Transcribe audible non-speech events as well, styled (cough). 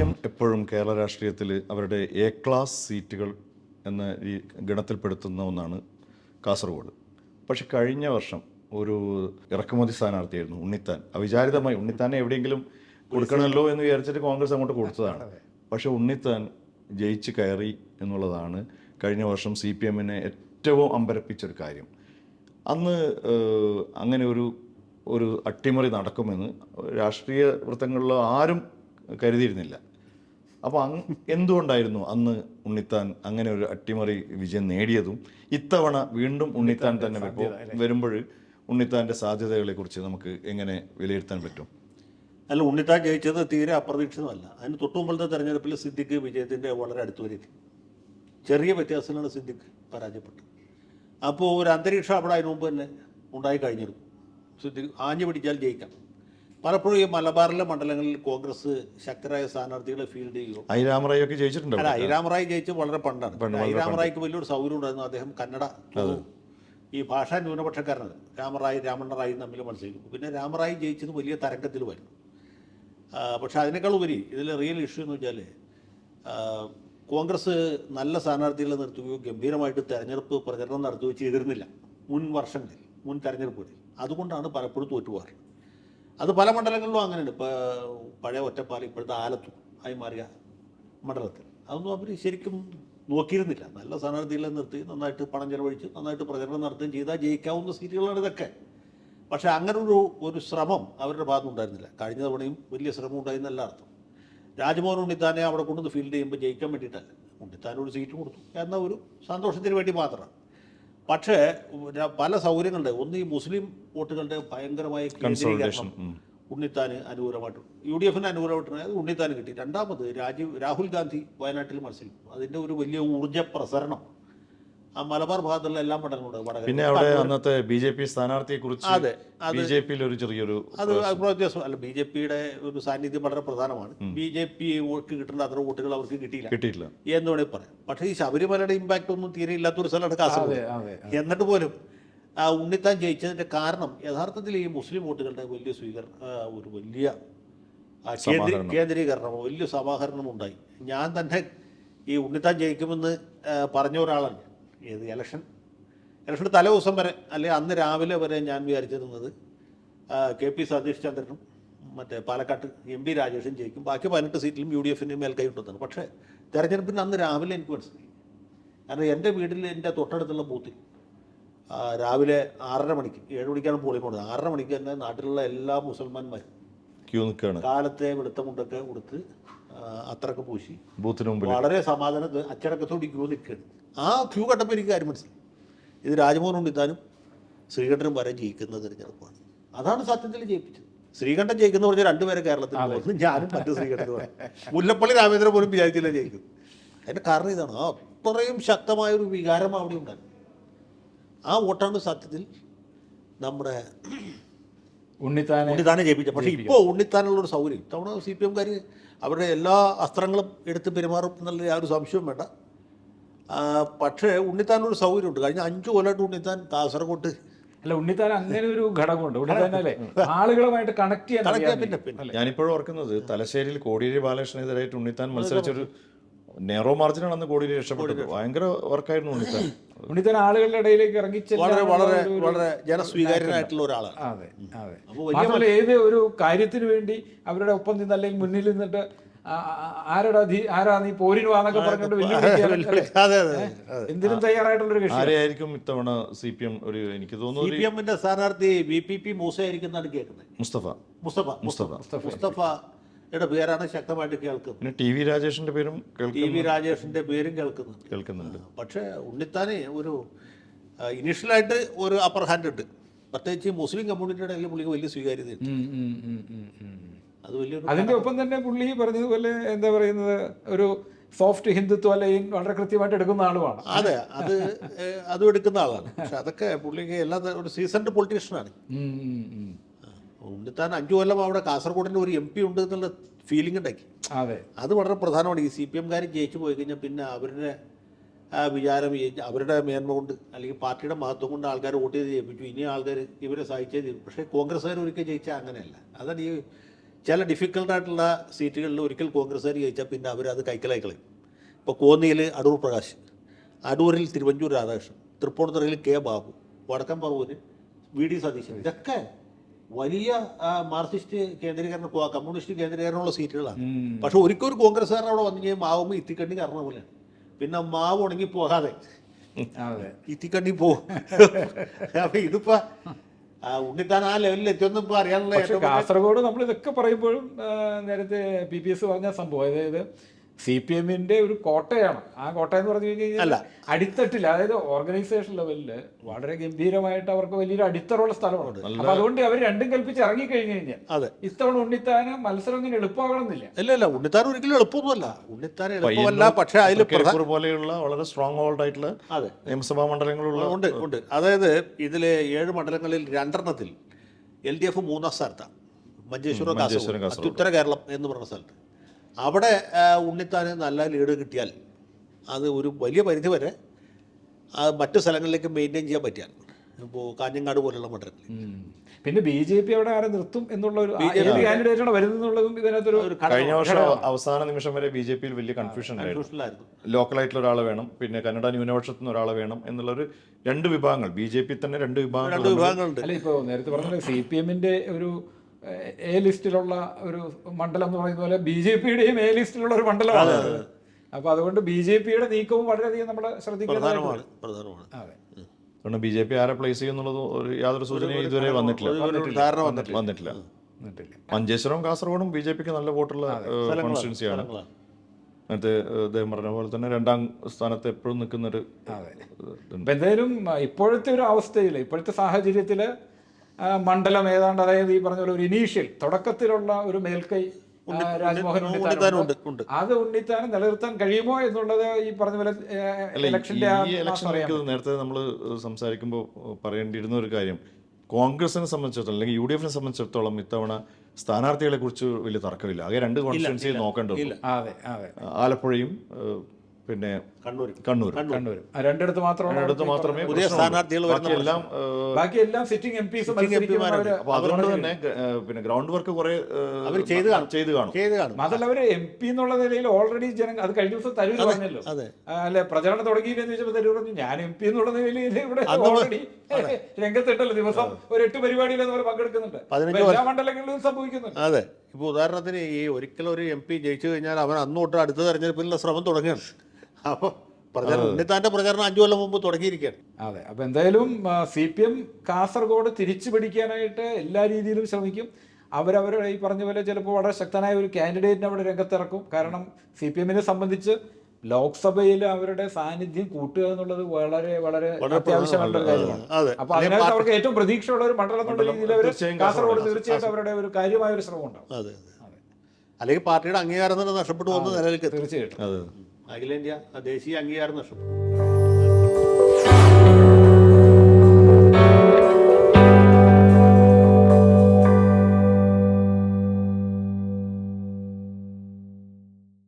M എപ്പോഴും കേരള രാഷ്ട്രീയത്തിൽ അവരുടെ എ ക്ലാസ് സീറ്റുകൾ എന്ന ഈ ഗണത്തിൽപ്പെടുത്തുന്ന ഒന്നാണ് കാസർഗോഡ്. പക്ഷെ കഴിഞ്ഞ വർഷം ഒരു ഇറക്കുമതി സ്ഥാനാർത്ഥിയായിരുന്നു ഉണ്ണിത്താൻ. അവിചാരിതമായി ഉണ്ണിത്താനെ എവിടെയെങ്കിലും കൊടുക്കണമല്ലോ എന്ന് വിചാരിച്ചിട്ട് കോൺഗ്രസ് അങ്ങോട്ട് കൊടുത്തതാണ്. പക്ഷേ ഉണ്ണിത്താൻ ജയിച്ച് കയറി എന്നുള്ളതാണ് കഴിഞ്ഞ വർഷം സി പി എമ്മിനെ ഏറ്റവും അമ്പരപ്പിച്ചൊരു കാര്യം. അന്ന് അങ്ങനെ ഒരു ഒരു അട്ടിമറി നടക്കുമെന്ന് രാഷ്ട്രീയ വൃത്തങ്ങളിൽ ആരും കരുതിയിരുന്നില്ല. അപ്പോൾ അങ് എന്തുകൊണ്ടായിരുന്നു അന്ന് ഉണ്ണിത്താൻ അങ്ങനെ ഒരു അട്ടിമറി വിജയം നേടിയതും? ഇത്തവണ വീണ്ടും ഉണ്ണിത്താൻ തന്നെ വരുമ്പോൾ വരുമ്പോൾ ഉണ്ണിത്താന്റെ സാധ്യതകളെ കുറിച്ച് നമുക്ക് എങ്ങനെ വിലയിരുത്താൻ പറ്റും? അല്ല ഉണ്ണിത്താൻ ജയിച്ചത് തീരെ അപ്രതീക്ഷിതമല്ല. അതിന് തൊട്ടു മുമ്പത്തെ തെരഞ്ഞെടുപ്പിൽ സിദ്ദിഖ് വിജയത്തിന്റെ വളരെ അടുത്ത് വരെ. എത്തി ചെറിയ വ്യത്യാസത്തിലാണ് സിദ്ദിഖ് പരാജയപ്പെട്ടത്. അപ്പോൾ ഒരു അന്തരീക്ഷം അവിടെ അതിനു മുമ്പ് തന്നെ ഉണ്ടായി കഴിഞ്ഞിരുന്നു സിദ്ദിഖ് ആഞ്ഞു പിടിച്ചാൽ ജയിക്കാം. പലപ്പോഴും ഈ മലബാറിലെ മണ്ഡലങ്ങളിൽ കോൺഗ്രസ് ശക്തരായ സ്ഥാനാർത്ഥികളെ ഫീൽഡ് ചെയ്യും ഐ ജയിച്ചിട്ടുണ്ട് അല്ല ഐരാമറായി ജയിച്ച് വളരെ പണ്ടാണ്. ഐരാമറായിക്ക് വലിയൊരു സൗകര്യം ഉണ്ടായിരുന്നു അദ്ദേഹം കന്നഡ ഈ ഭാഷാ ന്യൂനപക്ഷക്കാരനാണ്. രാമറായി രാമണ്ണറായി തമ്മിൽ മത്സരിക്കും പിന്നെ രാമറായി ജയിച്ചത് വലിയ തരംഗത്തിൽ വരും പക്ഷെ പക്ഷേ അതിനേക്കാൾ ഉപരി ഇതിൽ റിയൽ ഇഷ്യൂ എന്ന് വെച്ചാൽ കോൺഗ്രസ് നല്ല സ്ഥാനാർത്ഥികളെ നിർത്തുകയോ ഗംഭീരമായിട്ട് തെരഞ്ഞെടുപ്പ് പ്രചരണം നടത്തുകയോ ചെയ്തിരുന്നില്ല. മുൻ വർഷങ്ങളിൽ മുൻ തെരഞ്ഞെടുപ്പുകളിൽ അതുകൊണ്ടാണ് പലപ്പോഴും തോറ്റുപോകാറ് അത് പല മണ്ഡലങ്ങളിലും അങ്ങനെയുണ്ട്. ഇപ്പോൾ പഴയ ഒറ്റപ്പാലം ഇപ്പോഴത്തെ ആലത്തും ആയി മാറിയ മണ്ഡലത്തിൽ. അതൊന്നും അവർ ശരിക്കും നോക്കിയിരുന്നില്ല. നല്ല സ്ഥാനാർത്ഥികളെ നിർത്തി നന്നായിട്ട് പണം ചെലവഴിച്ച് നന്നായിട്ട് പ്രചരണം നടത്തുകയും ചെയ്താൽ ജയിക്കാവുന്ന സീറ്റുകളാണ് ഇതൊക്കെ. പക്ഷേ അങ്ങനൊരു ഒരു ശ്രമം അവരുടെ ഭാഗത്തുണ്ടായിരുന്നില്ല കഴിഞ്ഞ തവണയും വലിയ ശ്രമം ഉണ്ടായി എന്നല്ല അർത്ഥം. രാജ്മോഹൻ ഉണ്ണിത്താനെ അവിടെ കൊണ്ടുവന്ന് ഫീൽഡ് ചെയ്യുമ്പോൾ ജയിക്കാൻ വേണ്ടിയിട്ടല്ല. ഉണ്ണിത്താനൊരു സീറ്റ് കൊടുത്തു. എന്ന ഒരു സന്തോഷത്തിന് വേണ്ടി മാത്രമാണ് പക്ഷേ പല സൗകര്യങ്ങളുണ്ട്. ഒന്ന് ഈ മുസ്ലിം വോട്ടുകളുടെ ഭയങ്കരമായ കേന്ദ്രീകരണം ഉണ്ണിത്താന് അനുകൂലമായിട്ട് യു ഡി എഫിന് അനുകൂലമായിട്ടുണ്ട് അത് ഉണ്ണിത്താന് കിട്ടി. രണ്ടാമത് രാജീവ് രാഹുൽ ഗാന്ധി വയനാട്ടിൽ മത്സരിക്കും. അതിന്റെ ഒരു വലിയ ഊർജ പ്രസരണം ആ മലബാർ ഭാഗത്തുള്ള എല്ലാ മണ്ഡലങ്ങളുണ്ട് വടകര. പിന്നെ അവിടെ അന്നത്തെ ബി ജെ പി സ്ഥാനാർത്ഥിയെ കുറിച്ച് അതെ, ബി ജെ പിയിൽ ഒരു ചെറിയൊരു അത് വ്യത്യാസം അല്ല ബി ജെ പിയുടെ ഒരു സാന്നിധ്യം വളരെ പ്രധാനമാണ്. ബി ജെ പി വോട്ട് കിട്ടുന്ന അത്ര വോട്ടുകൾ അവർക്ക് കിട്ടിയില്ല. കിട്ടിയില്ല എന്ന് വേണമെങ്കിൽ പറയാം. പക്ഷേ ഈ ശബരിമലയുടെ ഇമ്പാക്റ്റ് ഒന്നും തീരെ ഇല്ലാത്തൊരു സ്ഥലമാണ് കാസർഗോഡ്. എന്നിട്ട് പോലും ആ ഉണ്ണിത്താൻ ജയിച്ചതിന്റെ കാരണം യഥാർത്ഥത്തിൽ ഈ മുസ്ലിം വോട്ടുകളുടെ വലിയ സ്വീകരണം ഒരു വലിയ ആ, കേന്ദ്രീകരണം വലിയ സമാഹരണം ഉണ്ടായി ഞാൻ തന്നെ ഈ ഉണ്ണിത്താൻ ജയിക്കുമെന്ന് പറഞ്ഞ ഒരാളാണ് ഏത് ഇലക്ഷൻ ഇലക്ഷന്റെ തലേ ദിവസം വരെ അല്ലെങ്കിൽ അന്ന് രാവിലെ വരെ ഞാൻ വിചാരിച്ചിരുന്നത് കെ പി സതീഷ് ചന്ദ്രനും മറ്റേ പാലക്കാട്ട് എം പി രാജേഷും ജയിക്കും. ബാക്കി പതിനെട്ട് സീറ്റിലും യു ഡി എഫിന്റെ മേൽക്കൈ ഉണ്ടെന്നാണ്. പക്ഷേ തെരഞ്ഞെടുപ്പിന് അന്ന് രാവിലെ എനിക്ക് മനസ്സിലായി. കാരണം എന്റെ വീട്ടിൽ എന്റെ തൊട്ടടുത്തുള്ള ബൂത്തിൽ രാവിലെ ആറര മണിക്ക് ഏഴ് മണിക്കാണ് പോളിംഗ് പോകുന്നത് ആറര മണിക്ക് തന്നെ നാട്ടിലുള്ള എല്ലാ മുസൽമാന്മാരും ക്യൂ നിൽക്കുകയാണ് കാലത്തെ വെളുത്ത മുണ്ടൊക്കെ കൊടുത്ത് അത്രയ്ക്ക് പൂശി. ബൂത്തിന് മുമ്പിൽ വളരെ സമാധാനത്തിൽ അച്ചടക്കത്തോടി ക്യൂ നിൽക്കുകയാണ് ആ ക്യൂ കട്ടപ്പോൾ എനിക്ക് കാര്യം മനസ്സിലായി. ഇത് രാജ്മോഹൻ ഉണ്ണിത്താനും ശ്രീകണ്ഠനും വരെ ജയിക്കുന്ന തിരഞ്ഞെടുപ്പാണ് അതാണ് സത്യത്തിൽ ജയിപ്പിച്ചത്. ശ്രീകണ്ഠൻ ജയിക്കുന്ന പറഞ്ഞാൽ രണ്ടുപേരെ കേരളത്തിൽ പോകുന്നു. ഞാനും മറ്റു ശ്രീകണ്ഠനും മുല്ലപ്പള്ളി രാമേന്ദ്രൻ പോലും വിചാരിച്ചില്ല ജയിക്കും. അതിന്റെ കാരണം ഇതാണ്. ആ അത്രയും ശക്തമായ ഒരു വികാരം അവിടെ ഉണ്ടായിരുന്നു. ആ വോട്ടാണ് സത്യത്തിൽ നമ്മുടെ ഉണ്ണിത്താനെ ഉണ്ണിത്താനെ ജയിപ്പിച്ചത്. പക്ഷേ ഇപ്പോൾ ഉണ്ണിത്താനുള്ള ഒരു സൗകര്യം. ഇത്തവണ സി പി എംകാർ അവരുടെ എല്ലാ അസ്ത്രങ്ങളും എടുത്ത് പെരുമാറും എന്നുള്ള ആ ഒരു സംശയവും വേണ്ട. പക്ഷേ ഉണ്ണിത്താനൊരു സൗകര്യമുണ്ട്. കഴിഞ്ഞ അഞ്ചു കൊല്ലമായിട്ട് ഉണ്ണിത്താൻ കാസർഗോട്ട് അല്ല ഉണ്ണിത്താൻ അങ്ങനെ ഒരു ഘടകമുണ്ട്. ഉണ്ണിത്താനല്ലേ ആളുകളുമായിട്ട് കണക്ട് ചെയ്യാൻ ഞാനിപ്പോഴും ഓർക്കുന്നത് തലശ്ശേരിയിൽ കോടിയേരി ബാലകൃഷ്ണനെതിരായിട്ട് ഉണ്ണിത്താൻ മത്സരിച്ചൊരു നെറോ മാർജിനാണ് അന്ന് കോടിയേരി രക്ഷപ്പെട്ടത്. ഭയങ്കര വർക്കായിരുന്നു ഉണ്ണിത്താൻ. ഉണ്ണിത്താൻ ആളുകളുടെ ഇടയിലേക്ക് ഇറങ്ങി വളരെ വളരെ ഒരു- ഒരു- വളരെ ജനസ്വീകാര്യനായിട്ടുള്ള ഒരാളാണ്. അതെ അതെ. അപ്പോൾ വലിയ ഏത് ഒരു കാര്യത്തിന് വേണ്ടി അവരുടെ ഒപ്പം നിന്ന് അല്ലെങ്കിൽ മുന്നിൽ നിന്നിട്ട് ആരെടാ ധീ- ആരാ നീ പോരിന് വാന്നൊക്കെ പറഞ്ഞുകൊണ്ട് എന്തിനും തയ്യാറായിട്ടുള്ള ഒരു കക്ഷി ആരെയായിരിക്കും ഇത്തവണ സി പി എം ഒരു എനിക്ക് തോന്നുന്നു സി പി എമ്മിന്റെ സ്ഥാനാർത്ഥി ബി പി പി മൂസ ആയിരിക്കുന്നതാണ് കേൾക്കുന്നത്. മുസ്തഫ. മുസ്തഫ മുസ്തഫ. മുസ്തഫ. പേരാണ് ശക്തമായിട്ട് കേൾക്കുന്നത്. പിന്നെ ടി വി രാജേഷിന്റെ പേരും ടി കേൾക്കുന്ന വി രാജേഷിന്റെ പേരും കേൾക്കുന്നുണ്ട്. കേൾക്കുന്നുണ്ട്. പക്ഷേ ഉണ്ണിത്താന് ഒരു ഇനീഷ്യലായിട്ട് ഒരു അപ്പർ ഹാൻഡ് ഉണ്ട്. പ്രത്യേകിച്ച് മുസ്ലിം കമ്മ്യൂണിറ്റിയുടെ ഇടയിൽ പുള്ളിക്ക് വലിയ സ്വീകാര്യതയുണ്ട്. അതിന്റെ ഒപ്പം തന്നെ പുള്ളി പറഞ്ഞതുപോലെ എന്താ പറയുന്നത് ഒരു സോഫ്റ്റ് ഹിന്ദുത്വ ലൈൻ വളരെ കൃത്യമായിട്ട് എടുക്കുന്ന ആളുമാണ്. അതെ അത് അതും എടുക്കുന്ന ആളാണ്. പക്ഷെ അതൊക്കെ പുള്ളിക്ക് എല്ലാ ഒരു സീസൺഡ് പൊളിറ്റീഷ്യനാണ്. ഉണ്ണിത്താൻ അഞ്ചു കൊല്ലം അവിടെ കാസർഗോഡിന്റെ ഒരു എം പി ഉണ്ട് എന്നുള്ള ഫീലിംഗ് ഉണ്ടാക്കി. അതെ. അത് വളരെ പ്രധാനമാണ്. ഈ സി പി എംകാർ ജയിച്ചു പോയി കഴിഞ്ഞാൽ പിന്നെ അവരുടെ ആ വിചാരം അവരുടെ മേന്മ കൊണ്ട് അല്ലെങ്കിൽ പാർട്ടിയുടെ മഹത്വം കൊണ്ട് ആൾക്കാർ വോട്ട് ചെയ്ത് ജയിപ്പിച്ചു. ഇനി ആൾക്കാർ ഇവരെ സഹായിച്ചേ തീരും. പക്ഷേ കോൺഗ്രസ്സുകാർ ഒരിക്കൽ ജയിച്ചാൽ അങ്ങനെയല്ല. അതാണ് ഈ ചില ഡിഫിക്കൽട്ടായിട്ടുള്ള സീറ്റുകളിൽ ഒരിക്കൽ കോൺഗ്രസ്സുകാർ ജയിച്ചാൽ പിന്നെ അവരത് കൈക്കലായി കളയും. ഇപ്പോൾ കോന്നിയിൽ അടൂർ പ്രകാശ് അടൂരിൽ തിരുവഞ്ചൂർ രാധാകൃഷ്ണൻ തൃപ്പൂണിത്തുറയിൽ കെ ബാബു വടക്കൻ പറവൂര് വി ഡി സതീശൻ ഇതൊക്കെ വലിയ മാർക്സിസ്റ്റ് കേന്ദ്രീകരണ കമ്മ്യൂണിസ്റ്റ് കേന്ദ്രീകരണമുള്ള സീറ്റുകളാണ് പക്ഷെ ഒരിക്കൽ ഒരു കോൺഗ്രസ്സുകാരൻ അവിടെ വന്നു കഴിഞ്ഞാൽ മാവുമ്പോൾ ഇത്തിക്കണ്ണി കാരണം പോലെയാണ്. പിന്നെ മാവ് ഉണങ്ങി പോകാതെ ഇത്തിക്കണ്ണി പോകും (laughs) അപ്പൊ ഇതിപ്പോ ഉണ്ണിത്താൻ ആ ലെവലിൽ എത്തിയൊന്നും ഇപ്പൊ അറിയാനുള്ള പക്ഷെ ഏറ്റവും കാസർഗോഡ് നമ്മൾ ഇതൊക്കെ പറയുമ്പോഴും നേരത്തെ പി പി എസ് പറഞ്ഞ സംഭവം. അതായത് സി പി എമ്മിന്റെ ഒരു കോട്ടയാണ്. ആ കോട്ട എന്ന് പറഞ്ഞു കഴിഞ്ഞാൽ അല്ല. അടിത്തട്ടില്ല അതായത് ഓർഗനൈസേഷൻ ലെവലിൽ വളരെ ഗംഭീരമായിട്ട് അവർക്ക് വലിയൊരു അടിത്തറുള്ള സ്ഥലമാണ്. അപ്പൊ അതുകൊണ്ട് അവർ രണ്ടും കൽപ്പിച്ച് ഇറങ്ങി കഴിഞ്ഞു കഴിഞ്ഞാൽ അതെ. ഇത്തവണ ഉണ്ണിത്താന മത്സരം ഇങ്ങനെ എളുപ്പമാകണമെന്നില്ല. ഇല്ല ഇല്ല. ഉണ്ണിത്താൻ ഒരിക്കലും എളുപ്പമൊന്നുമല്ല. ഉണ്ണിത്താൻ എളുപ്പമല്ല പക്ഷെ അതിൽ പോലെയുള്ള വളരെ സ്ട്രോങ് ഹോൾഡ് ആയിട്ടുള്ള അതെ. നിയമസഭാ മണ്ഡലങ്ങളുള്ള ഉണ്ട് ഉണ്ട്. അതായത് ഇതിലെ ഏഴ് മണ്ഡലങ്ങളിൽ രണ്ടെണ്ണത്തിൽ എൽ ഡി എഫ് മൂന്നാം സ്ഥാനത്താണ്. മഞ്ചേശ്വരം ഉത്തര കാസർഗോഡ്. കേരളം എന്ന് പറഞ്ഞ സ്ഥലത്ത്. അവിടെ ഉണ്ണിത്താന് നല്ല ലീഡ് കിട്ടിയാൽ അത് ഒരു വലിയ പരിധി വരെ അത് മറ്റു സ്ഥലങ്ങളിലേക്ക് മെയിന്റെയിൻ ചെയ്യാൻ പറ്റിയാൽ. ഇപ്പോൾ കാഞ്ഞങ്ങാട് പോലുള്ള മണ്ഡലത്തിൽ പിന്നെ ബി ജെ പി അവിടെ ആരെ നിർത്തും എന്നുള്ള ഒരു കാൻഡിഡേറ്റാണ് ഇതിനകത്തൊരു കഴിഞ്ഞ വർഷം അവസാന നിമിഷം വരെ ബി ജെ പിയിൽ വലിയ കൺഫ്യൂഷൻ ഉണ്ടായിരുന്നു. കൺഫ്യൂഷനിലായിരുന്നു ലോക്കലായിട്ടുള്ള ഒരാളെ വേണം പിന്നെ കന്നഡ ന്യൂനപക്ഷത്തിൽ നിന്ന് ഒരാളെ വേണം എന്നുള്ള ഒരു രണ്ട് വിഭാഗങ്ങൾ. ബി ജെ പി തന്നെ രണ്ട് വിഭാഗങ്ങൾ രണ്ട് വിഭാഗങ്ങളുണ്ട്. അല്ല ഇപ്പോൾ നേരത്തെ പറഞ്ഞത് സി പി എമ്മിന്റെ ഒരു എ ലിസ്റ്റിലുള്ള ഒരു മണ്ഡലം എന്ന് പറയുന്ന പോലെ ബി ജെ പിയുടെയും എ ലിസ്റ്റിലുള്ള ഒരു മണ്ഡലമാണ് അപ്പൊ അതുകൊണ്ട് ബി ജെ പിയുടെ നീക്കവും വളരെയധികം നമ്മൾ ശ്രദ്ധിക്കേണ്ടതാണ് പ്രധാനമാണ് പ്രധാനമാണ്. അതെ. അതുകൊണ്ട് ബി ജെ പി ആരെ പ്ലേസ് ചെയ്യുന്നുള്ളത് ഒരു യാതൊരു സൂചനയും ഇതുവരെ വന്നിട്ടില്ല. വന്നിട്ടില്ല. മഞ്ചേശ്വരം കാസർഗോഡും ബി ജെ പിക്ക് നല്ല വോട്ടുള്ള കോൺസ്റ്റിറ്റ്യൻസിയാണ് ഏഹ്, അദ്ദേഹം പറഞ്ഞ പോലെ തന്നെ രണ്ടാം സ്ഥാനത്ത് എപ്പോഴും നിൽക്കുന്നൊരു എന്തായാലും ഇപ്പോഴത്തെ ഒരു അവസ്ഥയിൽ ഇപ്പോഴത്തെ സാഹചര്യത്തിൽ മണ്ഡലം ഏതാണ്ട് അതായത് ഈ പറഞ്ഞ പോലെ ഒരു ഇനീഷ്യൽ തുടക്കത്തിലുള്ള ഒരു മേൽക്കൈ രാജ്മോഹൻ ഉണ്ണിത്താനും ഉണ്ണിത്താനുണ്ട് അത് ഉണ്ണിത്താൻ നിലനിർത്താൻ കഴിയുമോ എന്നുള്ളത് ഈ പറഞ്ഞ പോലെ നേരത്തെ നമ്മൾ സംസാരിക്കുമ്പോൾ പറയേണ്ടിയിരുന്ന ഒരു കാര്യം കോൺഗ്രസിനെ സംബന്ധിച്ചിടത്തോളം അല്ലെങ്കിൽ യു ഡി എഫിനെ സംബന്ധിച്ചിടത്തോളം ഇത്തവണ സ്ഥാനാർത്ഥികളെ കുറിച്ച് വലിയ തർക്കമില്ല. ആകെ രണ്ട് നോക്കേണ്ടതുള്ളൂ അതെ അതെ. ആലപ്പുഴയും പിന്നെ കണ്ണൂർ കണ്ണൂർ ആ രണ്ടിടത്ത് മാത്രമാണ് അടുത്ത് മാത്രമേ പുതിയ. സ്ഥാനാർത്ഥികൾ ബാക്കി എല്ലാം സിറ്റിംഗ് എം പിസ് അപ്പൊ അതുകൊണ്ട് തന്നെ പിന്നെ ഗ്രൗണ്ട് വർക്ക് കുറെ അവർ ചെയ്ത് കാണും. ചെയ്ത് കാണും. ചെയ്ത് കാണും. മാത്രമല്ല അവർ എം പി എന്നുള്ള നിലയിൽ ഓൾറെഡി ജനങ്ങൾ അത് കഴിഞ്ഞ ദിവസം തരൂർ പറഞ്ഞല്ലോ. അല്ലെ പ്രചരണം തുടങ്ങിയില്ലെന്ന് ചോദിച്ചപ്പോൾ തരൂർ പറഞ്ഞു ഞാൻ എം പി എന്നുള്ള നിലയിൽ ഇവിടെ ഓൾറെഡി രംഗത്തുണ്ടല്ലോ. ദിവസം ഒരു എട്ട് പരിപാടിയിൽ അതുപോലെ പങ്കെടുക്കുന്നുണ്ട്. എല്ലാ മണ്ഡലങ്ങളിലും സംഭവിക്കുന്നുണ്ട്. അതെ. ഇപ്പോൾ ഉദാഹരണത്തിന് ഈ ഒരിക്കലും ഒരു എം പി ജയിച്ചു കഴിഞ്ഞാൽ അവൻ അന്ന് തൊട്ട് അടുത്ത തെരഞ്ഞെടുപ്പിനുള്ള ശ്രമം തുടങ്ങുകയാണ്. അപ്പോൾ പ്രചാരണം ഉണ്ണിത്താന്റെ പ്രചാരണം അഞ്ചു കൊല്ലം മുമ്പ് തുടങ്ങിയിരിക്കുകയാണ്. അതെ. അപ്പൊ എന്തായാലും സി പി എം കാസർഗോഡ് തിരിച്ചു പിടിക്കാനായിട്ട് എല്ലാ രീതിയിലും ശ്രമിക്കും. അവരവരുടെ ഈ പറഞ്ഞ പോലെ ചിലപ്പോൾ വളരെ ശക്തനായ ഒരു കാൻഡിഡേറ്റിനെ അവിടെ രംഗത്തിറക്കും. കാരണം സി പി എമ്മിനെ സംബന്ധിച്ച് ലോക്സഭയിൽ അവരുടെ സാന്നിധ്യം കൂട്ടുക എന്നുള്ളത് വളരെ വളരെ അത്യാവശ്യമായിട്ടുള്ള ഒരു കാര്യമാണ്. അതെ. അപ്പൊ അതിനകത്ത് അവർക്ക് ഏറ്റവും പ്രതീക്ഷയുള്ള ഒരു മണ്ഡലം എന്നുള്ള രീതിയിൽ അവർ കാസർഗോഡ് തീർച്ചയായിട്ടും അവരുടെ ഒരു കാര്യമായ ഒരു ശ്രമം ഉണ്ടാവും. അതെ അതെ. അല്ലെങ്കിൽ പാർട്ടിയുടെ അംഗീകാരം തന്നെ നഷ്ടപ്പെട്ടു പോകുന്ന തീർച്ചയായിട്ടും. അഖിലേന്ത്യാ ദേശീയ അംഗീകാരം നഷ്ടപ്പെട്ടു.